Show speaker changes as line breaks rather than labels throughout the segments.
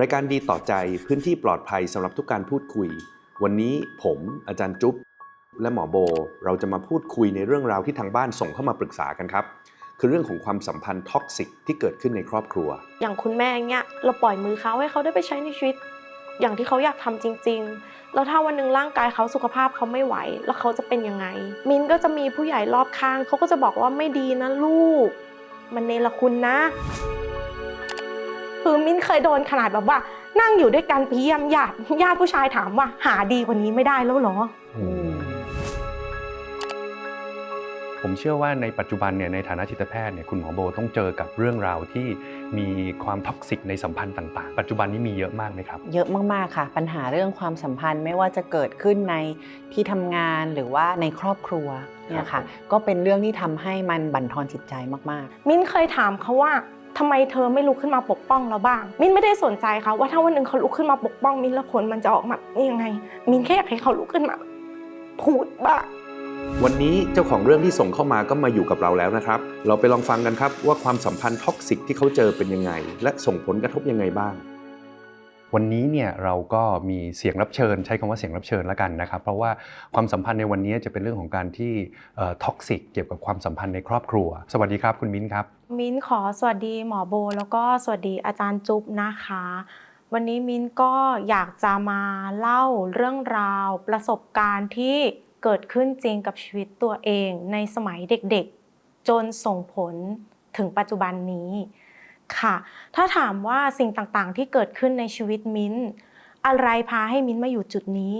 รายการดีต่อใจพื้นที่ปลอดภัยสำหรับทุกการพูดคุย วันนี้ผมอาจารย์จุ๊บและหมอโบ เราจะมาพูดคุยในเรื่องราวที่ทางบ้านส่งเข้ามาปรึกษากันครับ คือเรื่องของความสัมพันธ์ท็อกซิกที่เกิดขึ้นในครอบครัว
อย่างคุณแม่เงี้ยเราปล่อยมือเขาให้เขาได้ไปใช้ในชีวิต อย่างที่เขาอยากทำจริง ๆ แล้วถ้าวันหนึ่งร่างกายเขาสุขภาพเขาไม่ไหว แล้วเขาจะเป็นยังไง มินก็จะมีผู้ใหญ่รอบข้างเขาก็จะบอกว่าไม่ดีนะลูก มันเนรคุณนะ คือมินเคยโดนขนาดแบบว่า นั่งอยู่ด้วยกันพี่ยมญาติญาติผู้ชายถามว่า หาดีกว่านี้ไม่ได้แล้วเหรอ
ผมเชื่อว่าในปัจจุบันเนี่ยในฐานะจิตแพทย์เนี่ยคุณหมอโบต้องเจอกับเรื่องราวที่มีความท็อกซิกในสัมพันธ์ต่างๆ ปัจจุบันนี้มีเยอะมากไหมครับ
เยอะมากๆค่ะ ปัญหาเรื่องความสัมพันธ์ไม่ว่าจะเกิดขึ้นในที่ทำงานหรือว่าในครอบครัวเนี่ย
ครั
ค่ะ
บผม
ก็เป็นเรื่องที่ทำให้มันบั่นทอนจิตใจมาก
มิ้นเคยถามเขาว่า ทำไมเธอไม่ลุกขึ้นมาปกป้องเราบ้าง มิ้นไม่ได้สนใจเขาว่าถ้าวันหนึ่งเขาลุกขึ้นมาปกป้องมิ้นแล้วผลมันจะออกมายังไง มิ้นแค่อยากให้เขาลุกขึ้นมาพูดบ้าง
วันนี้เจ้าของเรื่องที่ส่งเข้ามาก็มาอยู่กับเราแล้วนะครับ เราไปลองฟังกันครับว่าความสัมพันธ์ท็อกซิกที่เขาเจอเป็นยังไง และส่งผลกระทบยังไงบ้าง
วันนี้เนี่ยเราก็มีเสียงรับเชิญ ใช้คำว่าเสียงรับเชิญแล้วกันนะครับ เพราะว่าความสัมพันธ์ในวันนี้จะเป็นเรื่องของการที่ท็อกซิกเกี่ยวกับความสัมพันธ์ในครอบครัว สวัสดีครับคุณมิ้นครับ
มิ้นขอสวัสดีหมอโบ แล้วก็สวัสดีอาจารย์จุ๊บนะคะ วันนี้มิ้นก็อยากจะมาเล่าเรื่องราว ประสบการณ์ที่เกิดขึ้นจริงกับชีวิตตัวเองในสมัยเด็กๆ จนส่งผลถึงปัจจุบันนี้ ค่ะ ถ้าถามว่าสิ่งต่างๆ ที่เกิดขึ้นในชีวิตมิ้น อะไรพาให้มิ้นมาอยู่จุดนี้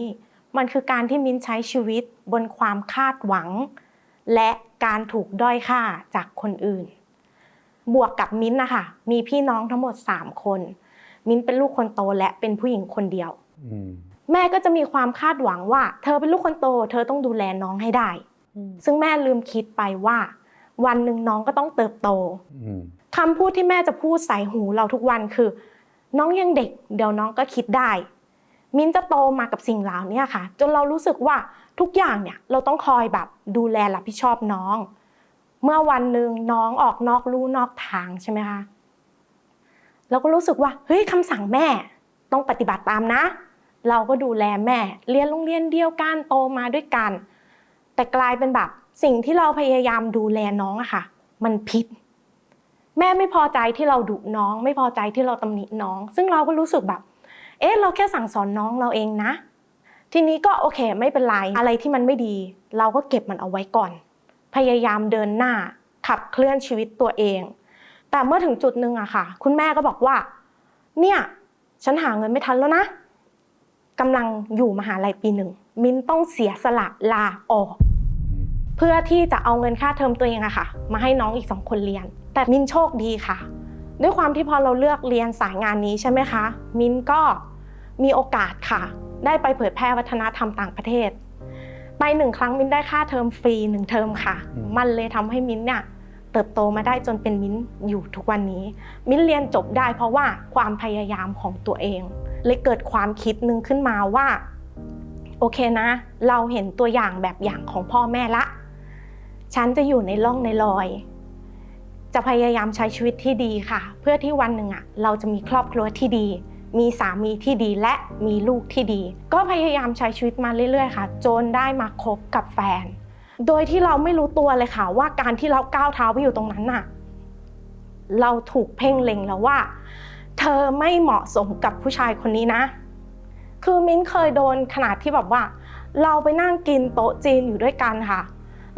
มันคือการที่มิ้นใช้ชีวิตบนความคาดหวัง และการถูกด้อยค่าจากคนอื่น บวกกับมิ้นท์นะคะมีพี่น้องทั้งหมด 3 คน มิ้นท์เป็นลูกคนโตและเป็นผู้หญิงคนเดียว
อืม
แม่ก็จะมีความคาดหวังว่า เธอเป็นลูกคนโต เธอต้องดูแลน้องให้ได้
ๆ
ซึ่งแม่ลืมคิดไปว่า วันหนึ่งน้องก็ต้องเติบโต
อืม
คำพูดที่แม่จะพูดใส่หูเราทุกวันคือ น้องยังเด็ก เดี๋ยวน้องก็คิดได้ มิ้นจะโตมากับสิ่งเหล่านี้ค่ะ จนเรารู้สึกว่าทุกอย่างเนี่ยเราต้องคอยแบบดูแลรับผิดชอบน้อง เมื่อวันหนึ่งน้องออกนอกลู่นอกทางใช่ไหมคะเราก็รู้สึกว่าเฮ้ยคำสั่งแม่ต้องปฏิบัติตามนะ เราก็ดูแลแม่ เรียนโรงเรียนเดียวกันโตมาด้วยกัน แต่กลายเป็นแบบ สิ่งที่เราพยายามดูแลน้องอะค่ะ มันผิด แม่ไม่พอใจที่เราดุน้อง ไม่พอใจที่เราตำหนิน้อง ซึ่งเราก็รู้สึกแบบ เอ๊ะเราแค่สั่งสอนน้องเราเองนะ ทีนี้ก็โอเคไม่เป็นไรอะไรที่มันไม่ดี เราก็เก็บมันเอาไว้ก่อน พยายามเดินหน้าขับเคลื่อนชีวิตตัวเอง แต่เมื่อถึงจุดหนึ่งอะค่ะ คุณแม่ก็บอกว่า เนี่ยฉันหาเงินไม่ทันแล้วนะกำลังอยู่มหาลัยปีหนึ่ง มินต้องเสียสละลาออก เพื่อที่จะเอาเงินค่าเทอมตัวเองอะค่ะ มาให้น้องอีกสองคนเรียน แต่มินโชคดีค่ะ ด้วยความที่พอเราเลือกเรียนสายงานนี้ใช่ไหมคะ มินก็มีโอกาสค่ะ ได้ไปเผยแพร่วัฒนธรรมต่างประเทศ ไปหนึ่งครั้งมินได้ค่าเทอมฟรีหนึ่งเทอมค่ะ
อืม
มันเลยทำให้มินเนี่ยเติบโตมาได้จนเป็นมินอยู่ทุกวันนี้ มินเรียนจบได้เพราะว่าความพยายามของตัวเอง เลยเกิดความคิดหนึ่งขึ้นมาว่า โอเคนะ เราเห็นตัวอย่างแบบอย่างของพ่อแม่ละ ฉันจะอยู่ในร่องในรอย จะพยายามใช้ชีวิตที่ดีค่ะ เพื่อที่วันหนึ่งอะเราจะมีครอบครัวที่ดี มีสามีที่ดีและมีลูกที่ดี ก็พยายามใช้ชีวิตมาเรื่อยๆค่ะ จนได้มาคบกับแฟน โดยที่เราไม่รู้ตัวเลยค่ะ ว่าการที่เราก้าวเท้าไปอยู่ตรงนั้นน่ะ เราถูกเพ่งเล็งแล้วว่า เธอไม่เหมาะสมกับผู้ชายคนนี้นะ คือมิ้นเคยโดนขนาดที่แบบว่า เราไปนั่งกินโต๊ะจีนอยู่ด้วยกันค่ะ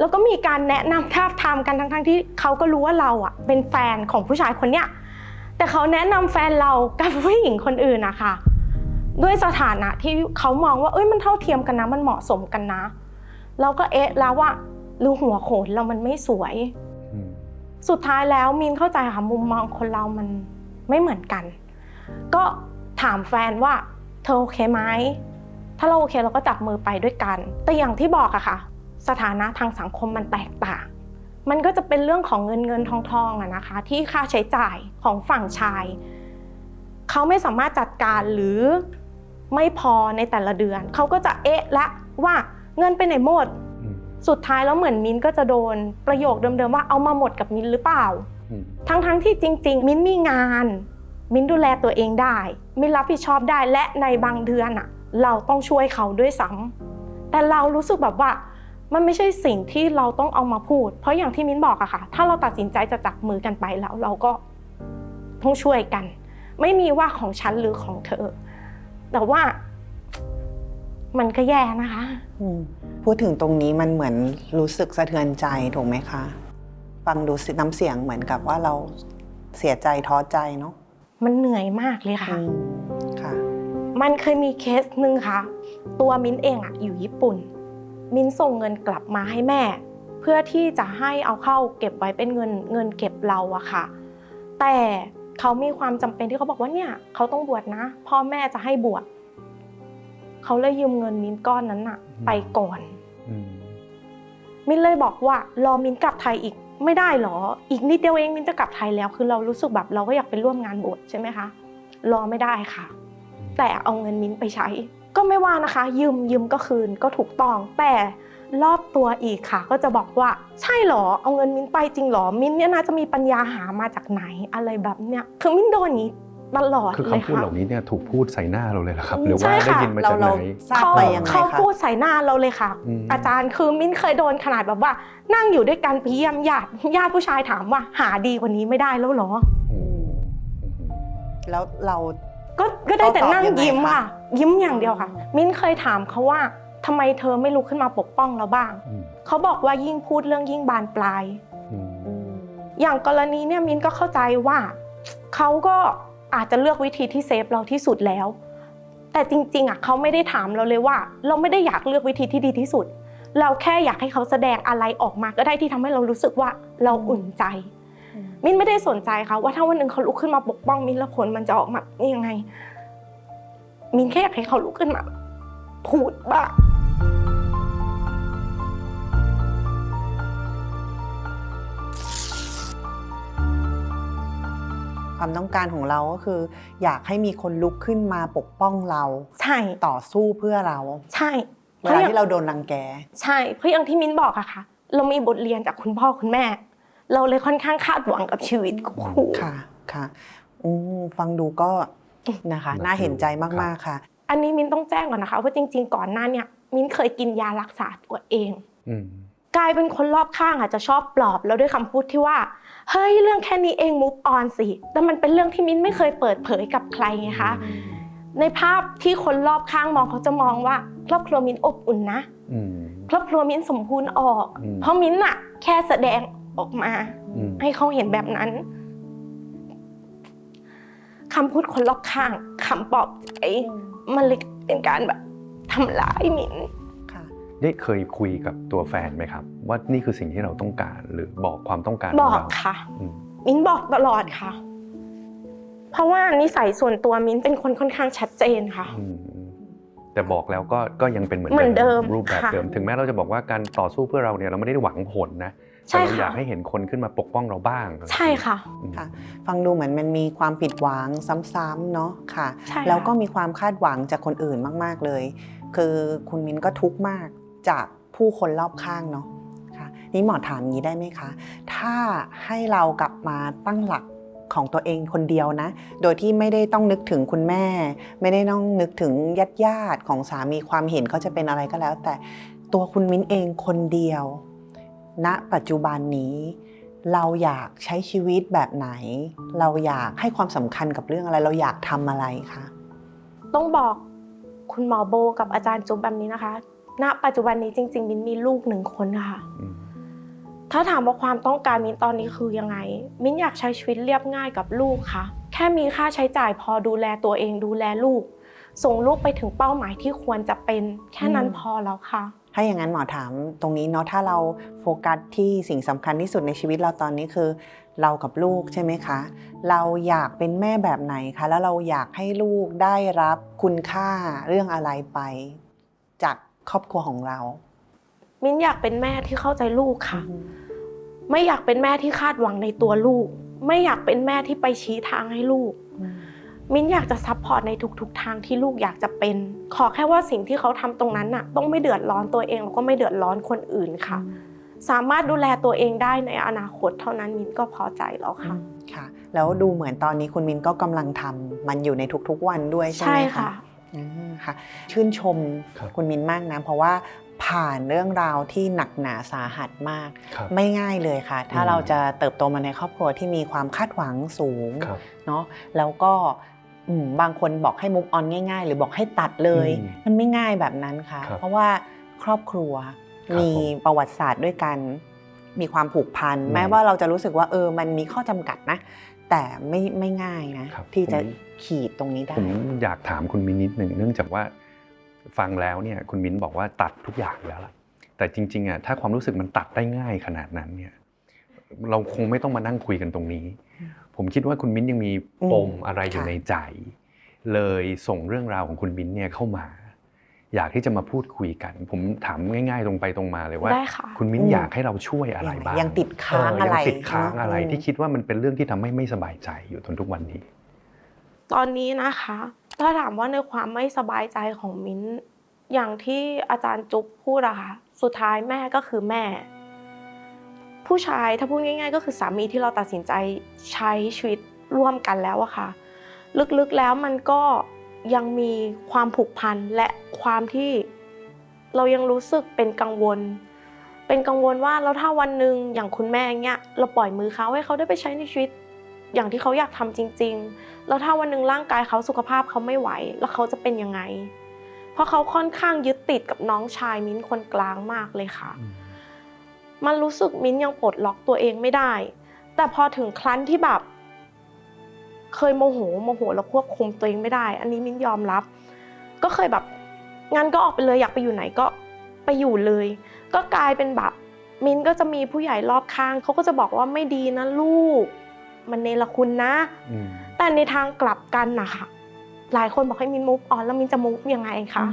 แล้วก็มีการแนะนำทาบทามกันทั้งๆที่เขาก็รู้ว่าเราอะเป็นแฟนของผู้ชายคนเนี้ยแต่เขาแนะนำแฟนเรากับผู้หญิงคนอื่นนะคะด้วยสถานะที่เขามองว่าเอ้ยมันเท่าเทียมกันนะมันเหมาะสมกันนะ เราก็เอ๊ะแล้วว่าหรือหัวโขนเรามันไม่สวย สุดท้ายแล้วมีนเข้าใจค่ะมุมมองคนเรามันไม่เหมือนกัน ก็ถามแฟนว่าเธอโอเคไหมถ้าเราโอเคเราก็จับมือไปด้วยกัน แต่อย่างที่บอกอะค่ะ สถานะทางสังคมมันแตกต่าง มันก็จะเป็นเรื่องของเงินเงินทองทองอะนะคะ ที่ค่าใช้จ่ายของฝั่งชาย เขาไม่สามารถจัดการหรือไม่พอในแต่ละเดือน เขาก็จะเอ๊ะละว่าเงินไปไหนหมด
อืม
สุดท้ายแล้วเหมือนมิ้นก็จะโดนประโยคเดิมๆว่าเอามาหมดกับมิ้นหรือเปล่า
อืม
ทั้งๆที่จริง ๆ มิ้นมีงาน มิ้นดูแลตัวเองได้ มิ้นรับผิดชอบได้และในบางเดือนอะเราต้องช่วยเขาด้วยซ้ำแต่เรารู้สึกแบบว่า มันไม่ใช่สิ่งที่เราต้องเอามาพูด เพราะอย่างที่มิ้นบอกอะค่ะ ถ้าเราตัดสินใจจะจับมือกันไปแล้ว เราก็ต้องช่วยกัน ไม่มีว่าของฉันหรือของเธอ แต่ว่ามันก็แย่นะคะ
อืมพูดถึงตรงนี้มันเหมือนรู้สึกสะเทือนใจถูกไหมคะ ฟังดูสิน้ำเสียงเหมือนกับว่าเราเสียใจท้อใจเนาะ
มันเหนื่อยมากเลยค่ะ
อืมค่ะ
มันเคยมีเคสหนึ่งค่ะ ตัวมิ้นเองอะอยู่ญี่ปุ่น มิ้นส่งเงินกลับมาให้แม่ เพื่อที่จะให้เอาเข้าเก็บไว้เป็นเงินเงินเก็บเราอะค่ะ แต่เขามีความจำเป็นที่เขาบอกว่าเนี่ยเขาต้องบวชนะ พ่อแม่จะให้บวชเขาเลยยืมเงินมิ้นก้อนนั้นอะไปก่อน
อืม
มิ้นเลยบอกว่ารอมิ้นกลับไทยอีกไม่ได้หรอ อีกนิดเดียวเองมิ้นจะกลับไทยแล้ว คือเรารู้สึกแบบเราก็อยากไปร่วมงานบวชใช่ไหมคะรอไม่ได้ค่ะ แต่เอาเงินมิ้นไปใช้ ก็ไม่ว่านะคะ ยืมยืมก็คืนก็ถูกต้อง แต่รอบตัวอีกค่ะ ก็จะบอกว่า ใช่หรอเอาเงินมิ้นไปจริงหรอมิ้นเนี่ยน่าจะมีปัญญาหามาจากไหนอะไรแบบเนี้ยคือมิ้นโดนอย่างนี้ตลอด
คือ
เลย
คำพูด
ค่ะ
เหล่านี้เนี่ยถูกพูดใส่หน้าเราเลยเหรอครับ
อืม
หรือว่า
ใช่
ได้
ค่ะ
ยินมา
เรา
จากไห
เรา
น
ทราบ
เขา
ไปยังไง
เขา
คะ
พูดใส่หน้าเราเลยค่ะ
อืม
อาจารย์คือมิ้นเคยโดนขนาดแบบว่า นั่งอยู่ด้วยกันไปเยี่ยมญาติญาติผู้ชายถามว่า หาดีกว่านี้ไม่ได้แล้วเหรอ
โอ้โหอืม
แล้วเรา
ก็ก็ได้แต่
เขาตอบ
นั่ง
ยังไง
ยิ้ม
คะ
ค่ะ ยิ้มอย่างเดียวค่ะ มิ้นเคยถามเขาว่าทำไมเธอไม่ลุกขึ้นมาปกป้องเราบ้าง
อืม
เขาบอกว่ายิ่งพูดเรื่องยิ่งบานปลาย
อืม
อืม
อย่างกรณีเนี่ยมิ้นก็เข้าใจว่า เขาก็อาจจะเลือกวิธีที่เซฟเราที่สุดแล้ว แต่จริงๆอะเขาไม่ได้ถามเราเลยว่า เราไม่ได้อยากเลือกวิธีที่ดีที่สุด เราแค่อยากให้เขาแสดงอะไรออกมาก็ได้ที่ทำให้เรารู้สึกว่าเราอุ่นใจ มิ้นไม่ได้สนใจเขาว่าถ้าวันหนึ่งเขาลุกขึ้นมาปกป้องมิ้นแล้วผลมันจะออกมายังไง มิ้นแค่อยากให้เขาลุกขึ้นมา พูดบ้าง
ความต้องการของเราก็คือ อยากให้มีคนลุกขึ้นมาปกป้องเรา
ใช่
ต่อสู้เพื่อเรา
ใช่
เวลาที่เราโดนรังแก
ใช่เพราะอย่างที่มิ้นบอกอะค่ะ เรามีบทเรียนจากคุณพ่อคุณแม่ เราเลยค่อนข้างคาดหวังกับชีวิตของครู
ค่ะค่ะอืมฟังดูก็นะคะ น่าเห็นใจมากๆค่ะ
อันนี้มิ้นต้องแจ้งก่อนนะคะว่าจริง ๆ ก่อนหน้าเนี่ยมิ้นเคยกินยารักษาตัวเอง
อืม
กลายเป็นคนรอบข้างอาจจะชอบปลอบแล้วด้วยคำพูดที่ว่าเฮ้ยเรื่องแค่นี้เอง move on สิแต่มันเป็นเรื่องที่มิ้นไม่เคยเปิดเผยกับใครไงคะในภาพที่คนรอบข้างมองเขาจะมองว่า ครอบครัวมิ้นอบอุ่นนะ
อืม
ครอบครัวมิ้นสมบูรณ์ออก
อืม
เพราะมิ้นอะแค่แสดง ออกมา
อืม
ให้เขาเห็นแบบนั้นคำพูดคนรอบข้างคำปลอบใจมันเลยเป็นการแบบทำร้ายมิ้น
ค่ะ
ได้เคยคุยกับตัวแฟนไหมครับ ว่านี่คือสิ่งที่เราต้องการหรือบอกความต้องการข
บ
อง
อก
เรา
ค่ะ
อืม
มิ้นบอกตลอดค่ะ เพราะว่านิสัยส่วนตัวมิ้นเป็นคนค่อนข้างชัดเจนค่ะ
อืมแต่บอกแล้วก็ก็ยังเป็นเหมือน
เหมือนเดิม
รูปแบบ
ค่ะ
เดิม ถึงแม้เราจะบอกว่าการต่อสู้เพื่อเราเนี่ยเราไม่ได้หวังผลนะ
ใช่
แต่เราอยาก
ค่ะ
ให้เห็นคนขึ้นมาปกป้องเราบ้าง
ใช่ค่ะ
อืม
ค่ะ ฟังดูเหมือนมันมีความผิดหวังซ้ำๆเนาะค่ะ
ใช่ค่ะ
แล้วก็มีความคาดหวังจากคนอื่นมากๆเลย คือคุณมิ้นก็ทุกข์มากจากผู้คนรอบข้างเนาะค่ะ นี่หมอถามงี้ได้ไหมคะ ถ้าให้เรากลับมาตั้งหลักของตัวเองคนเดียวนะ โดยที่ไม่ได้ต้องนึกถึงคุณแม่ ไม่ได้ต้องนึกถึงญาติญาติๆของสามีความเห็นเขาจะเป็นอะไรก็แล้ว แต่ตัวคุณมิ้นเองคนเดียว ณปัจจุบันนี้ เราอยากใช้ชีวิตแบบไหน เราอยากให้ความสำคัญกับเรื่องอะไร เราอยากทำอะไรคะ
ต้องบอกคุณหมอโบกับอาจารย์จุ๊บแบบนี้นะคะ ณ ปัจจุบันนี้จริง ๆ มินมีลูกหนึ่งคนค่ะ
อืม
ถ้าถามว่าความต้องการมินตอนนี้คือยังไง มินอยากใช้ชีวิตเรียบง่ายกับลูกค่ะ แค่มีค่าใช้จ่ายพอดูแลตัวเองดูแลลูก ส่งลูกไปถึงเป้าหมายที่ควรจะเป็น แค่นั้น
อืม
พอแล้วค่ะ
ถ้าอย่างนั้นหมอถามตรงนี้เนาะถ้าเราโฟกัสที่สิ่งสำคัญที่สุดในชีวิตเราตอนนี้คือ เรากับลูกใช่ไหมคะ เราอยากเป็นแม่แบบไหนคะ แล้วเราอยากให้ลูกได้รับคุณค่าเรื่องอะไรไป จากครอบครัวของเรา
มินอยากเป็นแม่ที่เข้าใจลูกค่ะ ไม่อยากเป็นแม่ที่คาดหวังในตัวลูก ไม่อยากเป็นแม่ที่ไปชี้ทางให้ลูก มิ้นอยากจะซัพพอร์ตในทุกๆทางที่ลูกอยากจะเป็น ขอแค่ว่าสิ่งที่เขาทำตรงนั้นน่ะ ต้องไม่เดือดร้อนตัวเองแล้วก็ไม่เดือดร้อนคนอื่นค่ะ สามารถดูแลตัวเองได้ในอนาคตเท่านั้นมิ้นก็พอใจแล้วค่ะ
ค่ะ แล้วดูเหมือนตอนนี้คุณมินก็กำลังทำมันอยู่ในทุกๆวันด้วยใช่ไห
ใช่
ม
ค่ะ
คะอืมค่ะ ชื่นชม
ครับ
คุณมินมากนะ เพราะว่าผ่านเรื่องราวที่หนักหนาสาหัสมาก
ครับ
ไม่ง่ายเลยค่ะ ถ้า
อืม
เราจะเติบโตมาในครอบครัวที่มีความคาดหวังสูง
ครับ
เนาะแล้วก็อืม บางคนบอกให้มุกออนง่าย ๆ หรือบอกให้ตัดเลย
อืม
มันไม่ง่ายแบบนั้นค่ะ
ครับ
เพราะว่าครอบครัว
ครับ
มี
ผม
ประวัติศาสตร์ด้วยกัน มีความผูกพัน
อืม
แม้ว่าเราจะรู้สึกว่าเออมันมีข้อจำกัดนะ แต่ไม่ไม่ง่ายนะครับที่จะ
ผม
ขีดตรงนี้ได้
ผมอยากถามคุณมินนิดหนึ่งเนื่องจากว่าฟังแล้วเนี่ยคุณมินบอกว่าตัดทุกอย่างแล้วล่ะแต่จริงๆอะถ้าความรู้สึกมันตัดได้ง่ายขนาดนั้นเนี่ยเราคงไม่ต้องมานั่งคุยกันตรงนี้ ผมคิดว่าคุณมิ้นยังมีปมอะไรอยู่
ค่ะ
ในใจ เลยส่งเรื่องราวของคุณมิ้นเนี่ยเข้ามา อยากที่จะมาพูดคุยกัน ผมถามง่ายๆตรงไปตรงมาเลยว่า
ได้ค่ะ
คุณมิ้น
อืม
อยากให้เราช่วยอะไรบ้าง
ยังติดค้าง
เอะ
ไร
ยังติดค้างอะไร
เนอะ
ที่คิดว่ามันเป็นเรื่องที่ทำให้ไม่สบายใจอยู่จนทุกวันนี้
ตอนนี้นะคะ ถ้าถามว่าในความไม่สบายใจของมิ้นอย่างที่อาจารย์จุ๊บพูดอะค่ะสุดท้ายแม่ก็คือแม่ ผู้ชายถ้าพูดง่าย ๆ ก็คือสามีที่เราตัดสินใจใช้ชีวิตร่วมกันแล้วอะค่ะ ลึกๆแล้วมันก็ยังมีความผูกพันและความที่เรายังรู้สึกเป็นกังวล เป็นกังวลว่าแล้วถ้าวันหนึ่งอย่างคุณแม่เงี้ยเราปล่อยมือเขาให้เขาได้ไปใช้ในชีวิต อย่างที่เขาอยากทำจริง ๆ แล้วถ้าวันหนึ่งร่างกายเขาสุขภาพเขาไม่ไหว แล้วเขาจะเป็นยังไง เพราะเขาค่อนข้างยึดติดกับน้องชายมิ้นคนกลางมากเลยค่ะ มันรู้สึกมิ้นท์ยังปลดล็อกตัวเองไม่ได้ แต่พอถึงครั้นที่แบบ เคยโมโหโมโหแล้วควบคุมตัวเองไม่ได้ อันนี้มิ้นท์ยอมรับ ก็เคยแบบงั้นก็ออกไปเลยอยากไปอยู่ไหนก็ไปอยู่เลย ก็กลายเป็นแบบมิ้นท์ก็จะมีผู้ใหญ่รอบข้างเขาก็จะบอกว่าไม่ดีนะลูก มันเนรคุณนะ
อืม
แต่ในทางกลับกันนะคะหลายคนบอกให้มินมุกออนแล้วมินจะมุกยังไงคะ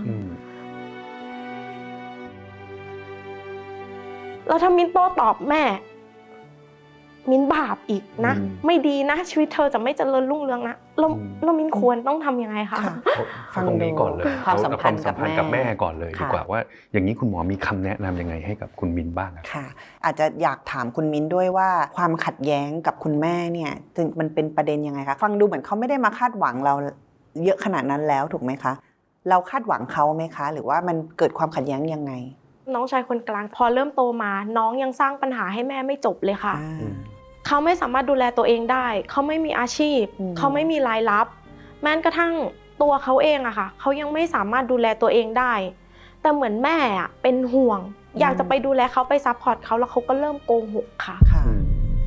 แล้วถ้ามินโต้ตอบแม่ มินบาปอีกนะ
อืม
ไม่ดีนะ ชีวิตเธอจะไม่เจริญรุ่งเรืองนะแล้ว
อืม
แล้วมินควรต้องทำยังไงคะ
ค่ะ ฟัง
ตรงนี้ก่อนเลย
ดูความสัมพันธ์
เอความสัมพันธ์
กั
กั
บบแม่
แม่ก่อนเลยดี
ค่ะ
กว่าว่า อย่างนี้คุณหมอมีคำแนะนำยังไงให้กับคุณมินบ้างอะ
ค่ะ อาจจะอยากถามคุณมิ้นด้วยว่าความขัดแย้งกับคุณแม่เนี่ยถึงมันเป็นประเด็นยังไงคะฟังดูเหมือนเขาไม่ได้มาคาดหวังเราเยอะขนาดนั้นแล้วถูกไหมคะ เราคาดหวังเขาไหมคะ หรือว่ามันเกิดความขัดแย้งยังไง
น้องชายคนกลาง พอเริ่มโตมา น้องยังสร้างปัญหาให้แม่ไม่จบเลยค่ะ
อ่า
เขาไม่สามารถดูแลตัวเองได้ เขาไม่มีอาชีพ
อืม
เขาไม่มีรายรับ แม้กระทั่งตัวเขาเองอะค่ะ เขายังไม่สามารถดูแลตัวเองได้ แต่เหมือนแม่อะเป็นห่วง อยากจะไปดูแลเขาไปซัพพอร์ตเขาแล้วเขาก็เริ่มโกหกค่ะ
ค่ะ
อืม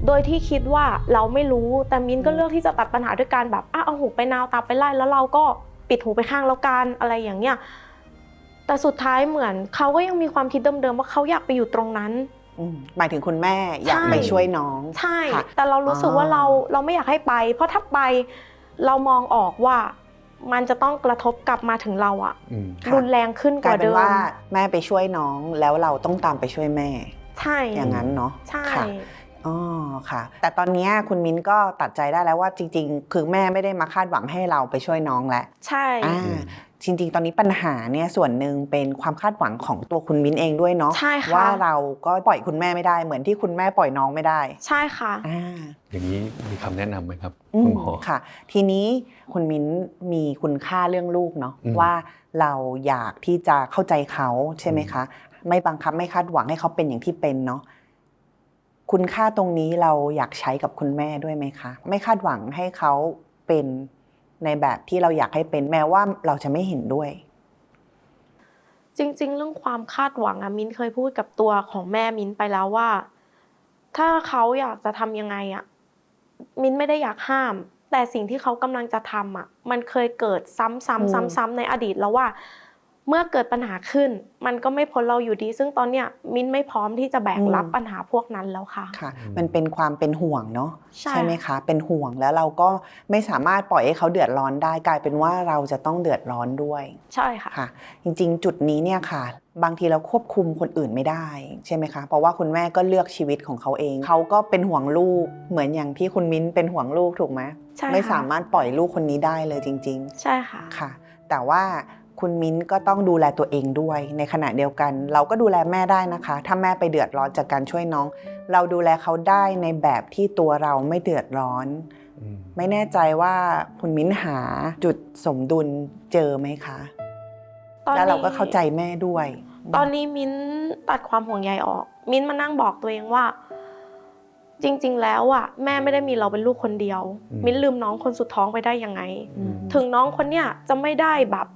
โดยที่คิดว่าเราไม่รู้แต่มินก็เลือกที่จะตัดปัญหาด้วยการแบบอะเอาหูไปนาวตาไปไล่แล้วเราก็ปิดหูไปข้างแล้วกันอะไรอย่างเงี้ย แต่สุดท้ายเหมือนเขาก็ยังมีความคิดเดิมๆว่าเขาอยากไปอยู่ตรงนั้น
อืมหมายถึงคุณแม่อยาก
ใช่
ไปช่วยน้อง
ใช่
ค่ะ
แต่เรารู้สึกว่า
อ๋อ
เราเราไม่อยากให้ไป เพราะถ้าไปเรามองออกว่ามันจะต้องกระทบกลับมาถึงเราอะ
อืม
ค่ะ
รุนแรงขึ้นก
กลาย
ว่า
เป็น
เดิม
ว่าแม่ไปช่วยน้องแล้วเราต้องตามไปช่วยแม่
ใช่
อย่างนั้นเนาะ
ใช่
ค่ะอ๋อค่ะ แต่ตอนเนี้ยคุณมิ้นก็ตัดใจได้แล้วว่าจริง ๆ คือแม่ไม่ได้มาคาดหวังให้เราไปช่วยน้องแล้ว
ใช่
อ่า จริงๆ ตอนนี้ปัญหาเนี่ยส่วนหนึ่งเป็นความคาดหวังของตัวคุณมิ้นเองด้วยเนาะ
ใช่ค่ะ
ว่าเราก็ปล่อยคุณแม่ไม่ได้ เหมือนที่คุณแม่ปล่อยน้องไม่ได้
ใช่ค่ะ
อ่า
อย่างนี้มีคำแนะนำไหมครับ
อื
คุ
ม
ณหมอ
ค่ะ ทีนี้คุณมิ้นมีคุณค่าเรื่องลูกเนาะ
อืม
ว่าเราอยากที่จะเข้าใจเขาใช่ไหมคะ ไม่บังคับไม่คาดหวังให้เขาเป็นอย่างที่เป็นเนาะคุณค่าตรงนี้เราอยากใช้กับคุณแม่ด้วยไหมคะ ไม่คาดหวังให้เขาเป็น ในแบบที่เราอยากให้เป็นแม้ว่าเราจะไม่เห็นด้วย
จริง ๆ เรื่องความคาดหวังอะมิ้นเคยพูดกับตัวของแม่มิ้นไปแล้วว่า ถ้าเขาอยากจะทำยังไงอะมิ้นไม่ได้อยากห้าม แต่สิ่งที่เขากำลังจะทำอะมันเคยเกิดซ้ำๆซ้ำๆในอดีตแล้วว่า เมื่อเกิดปัญหาขึ้น มันก็ไม่พ้นเราอยู่ดี ซึ่งตอนเนี้ยมิ้นไม่พร้อมที่จะแบกรับปัญหาพวกนั้นแล้วค่ะ
ค่ะ
อืม
มันเป็นความเป็นห่วงเนาะ
ใช่
ไหมคะ เป็นห่วงแล้วเราก็ไม่สามารถปล่อยให้เขาเดือดร้อนได้กลายเป็นว่าเราจะต้องเดือดร้อนด้วย
ใช่ค่ะ
ค่ะ จริง ๆ จุดนี้เนี่ยค่ะ บางทีเราควบคุมคนอื่นไม่ได้ใช่ไหมคะ เพราะว่าคุณแม่ก็เลือกชีวิตของเขาเอง เขาก็เป็นห่วงลูกเหมือนอย่างที่คุณมิ้นเป็นห่วงลูกถูกไหม
ใช่ค่ะ
ไม่สามารถปล่อยลูกคนนี้ได้เลยจริง ๆ
ใช่ค่ะ
ค่ะ แต่ว่า คุณมิ้นก็ต้องดูแลตัวเองด้วย ในขณะเดียวกัน เราก็ดูแลแม่ได้นะคะ ถ้าแม่ไปเดือดร้อนจากการช่วยน้อง เราดูแลเขาได้ในแบบที่ตัวเราไม่เดือดร้อน
อืม
ไม่แน่ใจว่าคุณมิ้นหาจุดสมดุลเจอไหมคะ
ตอนนี้
แล้วเราก็เข้าใจแม่ด้วย
ตอนนี้มิ้นตัดความห่วงใยออก มิ้นมานั่งบอกตัวเองว่า จริง ๆ แล้วอะแม่ไม่ได้มีเราเป็นลูกคนเดียว
อืม
มิ้นลืมน้องคนสุดท้องไปได้ยังไง
อืม
ถึงน้องคนเนี้ยจะไม่ได้แบบ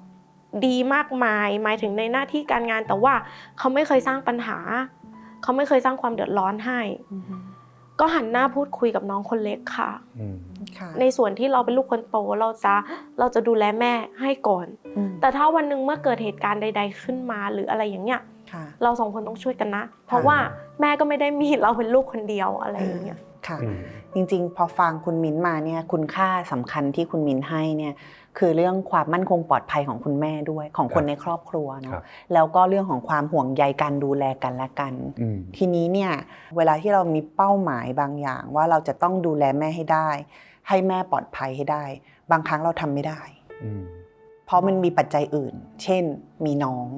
ดีมากมาย หมายถึงในหน้าที่การงาน แต่ว่าเขาไม่เคยสร้างปัญหา เขาไม่เคยสร้างความเดือดร้อนให้
อืม
ก็หันหน้าพูดคุยกับน้องคนเล็กค่ะ
อืม
ค่ะ
ในส่วนที่เราเป็นลูกคนโตเราจะเราจะดูแลแม่ให้ก่อน
อืม
แต่ถ้าวันหนึ่งเมื่อเกิดเหตุการณ์ใด ๆขึ้นมาหรืออะไรอย่างเงี้ย
ค่ะ
เราสองคนต้องช่วยกันนะ เพราะว่าแม่ก็ไม่ได้มีเราเป็นลูกคนเดียวอะไรอย่างเงี้ย
ค่ะ
อืม
จริงๆ พอฟังคุณมิ้นมาเนี่ยคุณค่าสำคัญที่คุณมิ้นให้เนี่ย คือเรื่องความมั่นคงปลอดภัยของคุณแม่ด้วยของคน
ครับ
ในครอบครัว
ครั
เนาะ
บ
แล้วก็เรื่องของความห่วงใยการดูแลกันและกัน
อืม
ทีนี้เนี่ยเวลาที่เรามีเป้าหมายบางอย่าง ว่าเราจะต้องดูแลแม่ให้ได้ ให้แม่ปลอดภัยให้ได้ บางครั้งเราทำไม่ได้
อืม
เพราะมันมีปัจจัยอื่น เช่น มีน้อง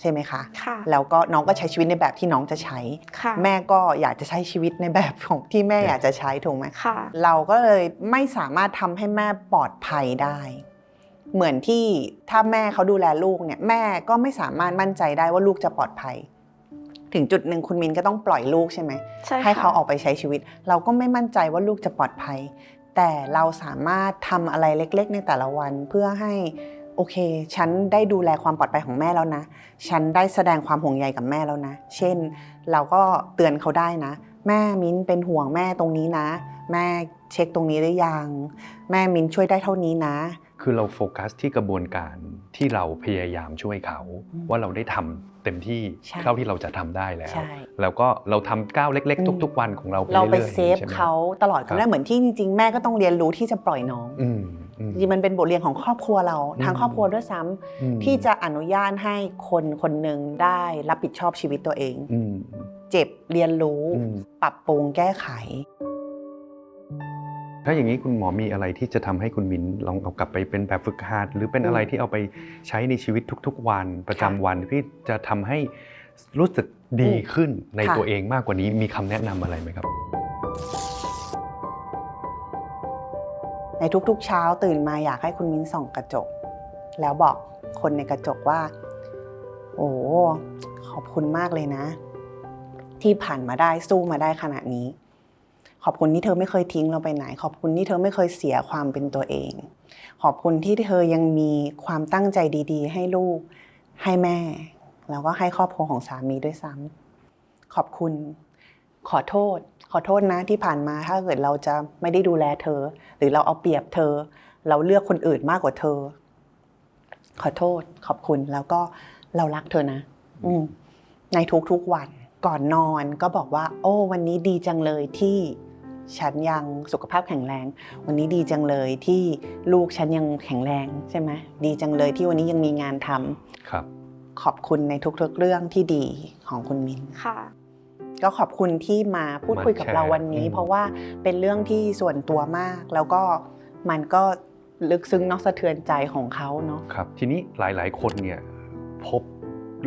ใช่ไหมคะ
ค่ะ
แล้วก็น้องก็ใช้ชีวิตในแบบที่น้องจะใช้
ค่ะ
แม่ก็อยากจะใช้ชีวิตในแบบของที่แม่อยากจะใช้ถูกไหม
ค่ะ
เราก็เลยไม่สามารถทำให้แม่ปลอดภัยได้ เหมือนที่ถ้าแม่เขาดูแลลูกเนี่ยแม่ก็ไม่สามารถมั่นใจได้ว่าลูกจะปลอดภัย ถึงจุดหนึ่งคุณมินก็ต้องปล่อยลูกใช่ไหม
ใช่ค่ะ
ให้เขาออกไปใช้ชีวิต เราก็ไม่มั่นใจว่าลูกจะปลอดภัย แต่เราสามารถทำอะไรเล็ก ๆ ในแต่ละวันเพื่อให้โอเค ฉันได้ดูแลความปลอดภัยของแม่แล้วนะ ฉันได้แสดงความห่วงใยกับแม่แล้วนะ เช่น เราก็เตือนเขาได้นะ แม่มิ้นเป็นห่วงแม่ตรงนี้นะ แม่เช็คตรงนี้หรือยัง แม่มิ้นช่วยได้เท่านี้นะ
คือเราโฟกัสที่กระบวนการที่เราพยายามช่วยเขา
อืม
ว่าเราได้ทำเต็มที่
ใช่
เท่าที่เราจะทำได้แล้ว
ใช่
แล้วก็เราทำก้าวเล็ก
อืม
ๆทุก ๆ วันของเราไป
เราไป
เรื่อยๆ
เซฟ
ใช่ไหม
เขาตลอด
ครับ
ก็ได้เหมือนที่จริงๆแม่ก็ต้องเรียนรู้ที่จะปล่อยน้อง
อืมอืม
จริงๆมันเป็นบทเรียนของครอบครัวเรา
อืม
ทางครอบครัวด้วยซ้ำ
อืม
ที่จะอนุญาตให้คนคนหนึ่งได้รับผิดชอบชีวิตตัวเอง
อืม
เจ็บเรียนรู้
อืม
ปรับปรุงแก้ไข
ถ้าอย่างนี้คุณหมอมีอะไรที่จะทำให้คุณมินลองเอากลับไปเป็นแบบฝึกหัดหรือเป็นอะไรที่เอาไปใช้ในชีวิตทุก ๆ วันประจำวันที่จะทำให้รู้สึกดีขึ้นในตัวเองมากกว่านี้มีคำแนะนำอะไรไหมครับ
ในทุกๆ เช้าตื่นมาอยากให้คุณมิ้นส่องกระจก แล้วบอกคนในกระจกว่า โอ้ขอบคุณมากเลยนะ ที่ผ่านมาได้สู้มาได้ขนาดนี้ ขอบคุณที่เธอไม่เคยทิ้งเราไปไหน ขอบคุณที่เธอไม่เคยเสียความเป็นตัวเอง ขอบคุณที่เธอยังมีความตั้งใจดี ๆ ให้ลูก ให้แม่ แล้วก็ให้ครอบครัวของสามีด้วยซ้ำขอบคุณ ขอโทษ ขอโทษนะที่ผ่านมาถ้าเกิดเราจะไม่ได้ดูแลเธอ หรือเราเอาเปรียบเธอ เราเลือกคนอื่นมากกว่าเธอ ขอโทษ ขอบคุณแล้วก็เรารักเธอนะ อืในทุกๆวันก่อนนอนก็บอกว่า โอ้ วันนี้ดีจังเลยที่ ฉันยังสุขภาพแข็งแรง วันนี้ดีจังเลยที่ลูกฉันยังแข็งแรงใช่ไหมดีจังเลยที่วันนี้ยังมีงานทำ
ครับ
ขอบคุณในทุกๆเรื่องที่ดีของคุณมิน
ค่ะ
ก็ขอบคุณที่มาพูดคุยกับ
มาแชร์
เราวันนี้
อืม
เพราะว่าเป็นเรื่องที่ส่วนตัวมาก แล้วก็มันก็ลึกซึ้งเนอกสะเทือนใจของเขาเนาะ
ครับ ทีนี้หลายๆ คนเนี่ยพบ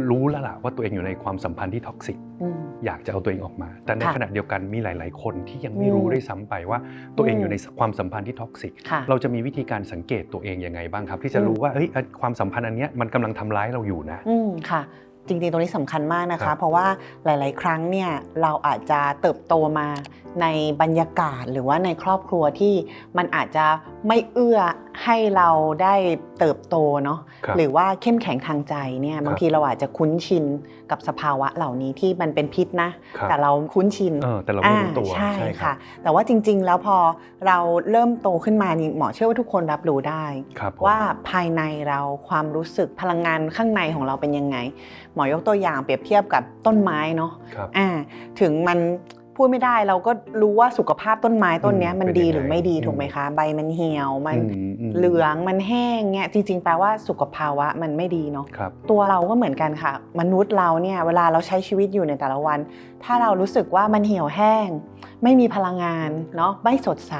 รู้แล้วล่ะว่าตัวเองอยู่ในความสัมพันธ์ที่ท็อกซิก
อืม
อยากจะเอาตัวเองออกมา แต่ใน
ค่ะ
ขณะเดียวกันมีหลาย ๆ คนที่ยังไม่
อืม
รู้ด้วยซ้ำไปว่าตัวเอง
อืม
อยู่ในความสัมพันธ์ที่ท็อกซิก
ค่ะ
เราจะมีวิธีการสังเกตตัวเองยังไงบ้างครับ ที่จะ
อืม
รู้ว่าเฮ้ยความสัมพันธ์อันเนี้ยมันกำลังทำร้ายเราอยู่นะ
อืมค่ะจริงๆ ตรงนี้สำคัญมากนะ
ครั
คะ
บ
เพราะว่าหลาย ๆ ครั้งเนี่ยเราอาจจะเติบโตมา ในบรรยากาศหรือว่าในครอบครัวที่มันอาจจะไม่เอื้อให้เราได้เติบโตเนาะ
ครับ
หรือว่าเข้มแข็งทางใจเนี่ย
ครับ
บางทีเราอาจจะคุ้นชินกับสภาวะเหล่านี้ที่มันเป็นพิษนะ
ครับ
แต่เราคุ้นชิน
เออแต่เราไม่รู้ตัว
อ่าใช่
ครั
ค่ะ
บ
แต่ว่าจริง ๆ แล้วพอเราเริ่มโตขึ้นมานี่หมอเชื่อว่าทุกคนรับรู้ได้
ครับผม
ว่าภายในเราความรู้สึกพลังงานข้างในของเราเป็นยังไง หมอยกตัวอย่างเปรียบเทียบกับต้นไม้เนาะ
ครับ
อ่าถึงมัน พูดไม่ได้เราก็รู้ว่าสุขภาพต้นไม้ต้นเนี้ย
อืม
มัน
เป็น
ดี
ยังไง
หรือไม่ดี
อืม
ถูกไหมคะ ใบมันเหี่ยวมัน
อืมอืม
เหลืองมันแห้งเงี้ยจริง ๆ แปลว่าสุขภาวะมันไม่ดีเนาะ
ครับ
ตัวเราก็เหมือนกันค่ะ มนุษย์เราเนี่ยเวลาเราใช้ชีวิตอยู่ในแต่ละวัน ถ้าเรารู้สึกว่ามันเหี่ยวแห้ง ไม่มีพลังงานเนาะไม่สดใส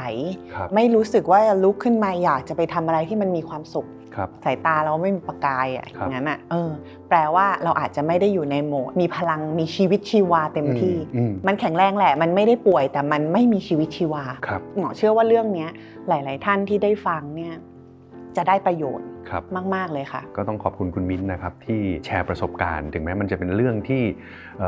ครับ
ไม่รู้สึกว่าลุกขึ้นมาอยากจะไปทำอะไรที่มันมีความสุข
ครับ
สายตาเราไม่มีประกายอะ
ครับ
อย่างนั้นอะเออแปลว่าเราอาจจะไม่ได้อยู่ในโหมด มีพลังมีชีวิตชีวาเต็มที่
อืม
มันแข็งแรงแหละ มันไม่ได้ป่วยแต่มันไม่มีชีวิตชีวา
ครับ
หมอเชื่อว่าเรื่องเนี้ยหลาย ๆ ท่านที่ได้ฟังเนี่ยจะได้ประโยชน์
ครับ
มาก ๆ เลยค่ะ
ก็ต้องขอบคุณคุณมิ้นท์นะครับ ที่แชร์ประสบการณ์ ถึงแม้มันจะเป็นเรื่องที่เ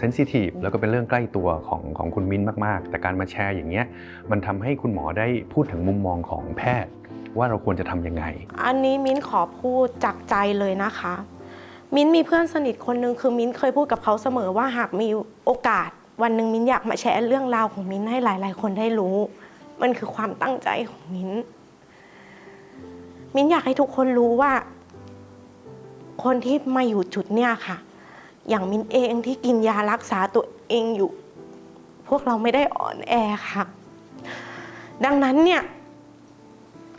ซนซิทีฟแล้วก็เป็นเรื่องใกล้ตัวของของคุณมิ้นท์มาก ๆ แต่การมาแชร์อย่างเงี้ยมันทำให้คุณหมอได้พูดถึงมุมมองของแพทย์ ว่าเราควรจะทำยังไง
อันนี้มิ้นขอพูดจากใจเลยนะคะ มิ้นมีเพื่อนสนิทคนหนึ่งคือมิ้นเคยพูดกับเขาเสมอว่าหากมีโอกาส วันหนึ่งมิ้นอยากมาแชร์เรื่องราวของมิ้นให้หลาย ๆ คนได้รู้ มันคือความตั้งใจของมิ้น มิ้นอยากให้ทุกคนรู้ว่า คนที่มาอยู่จุดเนี่ยค่ะ อย่างมิ้นเองที่กินยารักษาตัวเองอยู่ พวกเราไม่ได้อ่อนแอค่ะ ดังนั้นเนี่ย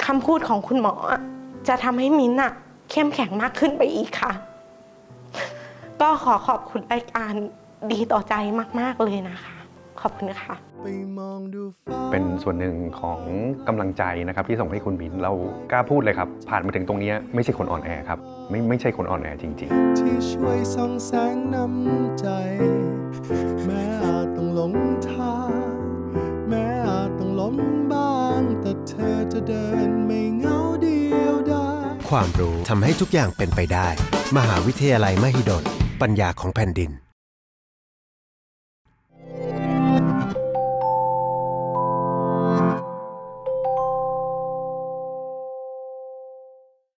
คำพูดของคุณหมออะจะทำให้มิ้นท์อะเข้มแข็งมากขึ้นไปอีกค่ะ ก็ขอขอบคุณรายการดีต่อใจมาก ๆ เลยนะคะ ขอบคุณค่ะ
ไปมองดูฟ้า
เป็นส่วนหนึ่งของกำลังใจนะครับที่ส่งให้คุณมิ้นท์เรากล้าพูดเลยครับ ผ่านมาถึงตรงเนี้ยไม่ใช่คนอ่อนแอครับ ไม่ไม่ใช่คนอ่อนแอจริง ๆ
ที่ช่วยส่องแสงนำใจ แม้อาจต้องหลงทาง เธอจะเดินไม่เหงาเดียวดาย
ความรู้ทำให้ทุกอย่างเป็นไปได้ มหาวิทยาลัยมหิดลปัญญาของแผ่นดิน